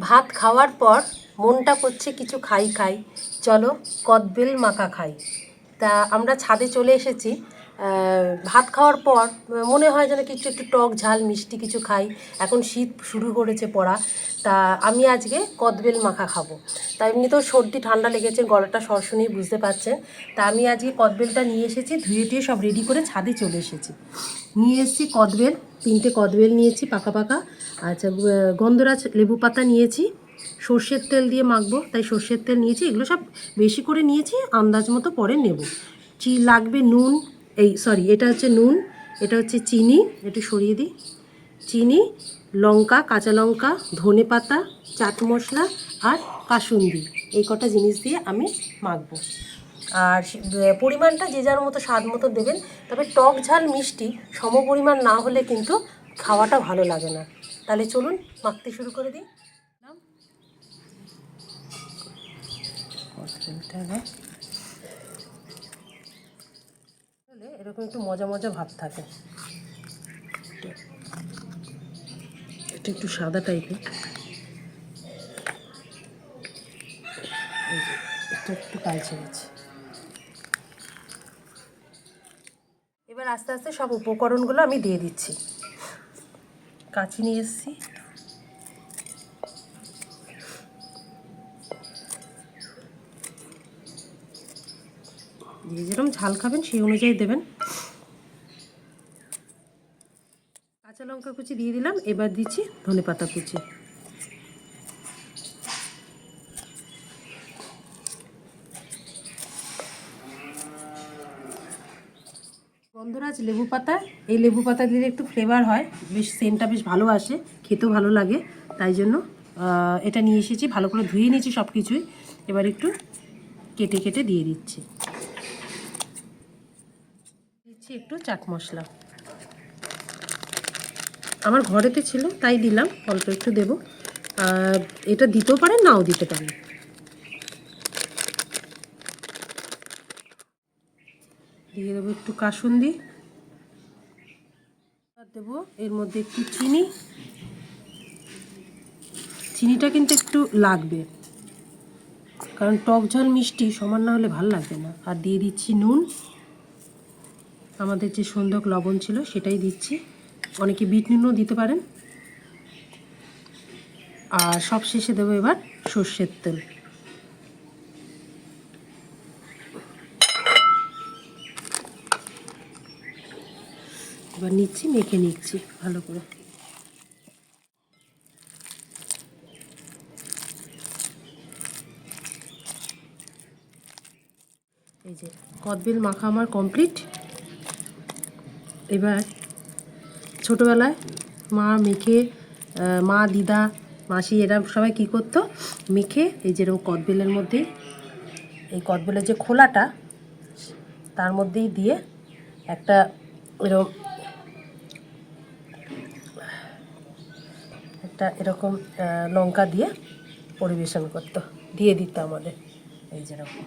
ভাত খাওয়ার পর মনটা করছে কিছু খাই খাই। চলো কদবেল মাখা খাই। তা আমরা ছাদে চলে এসেছি। ভাত খাওয়ার পর, মনে হয় যেন কিছু একটু টক ঝাল, মিষ্টি কিছু খাই। এখন শীত শুরু করেছে পড়া। তা আমি আজকে কদবেল মাখা খাব। তা এমনিতেও সর্দি ঠান্ডা লেগেছে, গলাটা সরশুনেই বুঝতে পারছেন। তা আমি আজকে কদবেলটা নিয়ে এসেছি, ধুয়ে টুয়ে সব রেডি করে ছাদে চলে এসেছি। নিয়ে এসেছি কদবেল, তিনটে কদবেল নিয়েছি পাকা পাকা। আচ্ছা গন্ধরাজ লেবু পাতা নিয়েছি। সর্ষের তেল দিয়ে মাখবো, তাই সর্ষের তেল নিয়েছি। এগুলো সব বেশি করে নিয়েছি, আন্দাজ মতো পরে নেব। চি, লাগবে নুন এই সরি এটা হচ্ছে নুন, এটা হচ্ছে চিনি, একটু সরিয়ে দিই। চিনি, লঙ্কা, কাঁচা লঙ্কা, ধনে পাতা, চাট মশলা আর কাসুন্দি। এই কটা জিনিস দিয়ে আমি মাখবো। আর পরিমাণটা যে যার মতো স্বাদ মতো দেবেন, তবে টক ঝাল মিষ্টি সম পরিমাণ না হলে কিন্তু খাওয়াটা ভালো লাগে না। তাহলে চলুন, মাখতে শুরু করে দিই। তাহলে এরকম একটু মজা মজা ভাব থাকে। এটা একটু সাদা টাইপের এটা একটু কালচে গেছে। এবার আস্তে আস্তে সব উপকরণগুলো আমি দিয়ে দিচ্ছি। কাঁচি নিয়ে এসেছি। যে যেরকম ঝাল খাবেন, সেই অনুযায়ী দেবেন। কাঁচা লঙ্কা কুচি দিয়ে দিলাম, এবার দিচ্ছি ধনে পাতা কুচি। গন্ধরাজ লেবু পাতা, এই লেবু পাতা দিলে একটু ফ্লেভার হয়, বেশ সেন্টটা বেশ ভালো আসে, খেতেও ভালো লাগে। তাই জন্য এটা নিয়ে এসেছি, ভালো করে ধুয়ে নিয়েছি সব কিছুই এবার একটু কেটে কেটে দিয়ে দিচ্ছি। দিচ্ছি একটু চাট মশলা। আমার ঘরেতে ছিল, তাই দিলাম, অল্প একটু দেবো। এটা দিতেও পারেন, নাও দিতে পারেন। দিয়ে দেবো একটু কাসুন্দি। দেবো এর মধ্যে একটু চিনি। চিনিটা কিন্তু একটু লাগবে। কারণ টক ঝাল মিষ্টি সমান না হলে ভালো লাগবে না। আর দিয়ে দিচ্ছি নুন। আমাদের যে সন্দক লবণ ছিল সেটাই দিচ্ছি। অনেকে বিট নুনও দিতে পারেন। আর সব শেষে দেবো এবার সর্ষের তেল। এবার নিচ্ছি, মেখে নিচ্ছি ভালো করে। এই যে, কদবেল মাখা আমার কমপ্লিট। এবার ছোটোবেলায় মা মেখে মা, দিদা, মাসি এরা সবাই কী করতো? মেখে এই যেরকম কদবেলের মধ্যে এই কদবেলের যে খোলাটা, তার মধ্যেই দিয়ে একটা এরকম একটা এরকম লঙ্কা দিয়ে পরিবেশন করতো। দিয়ে দিত আমাদের এই যেরকম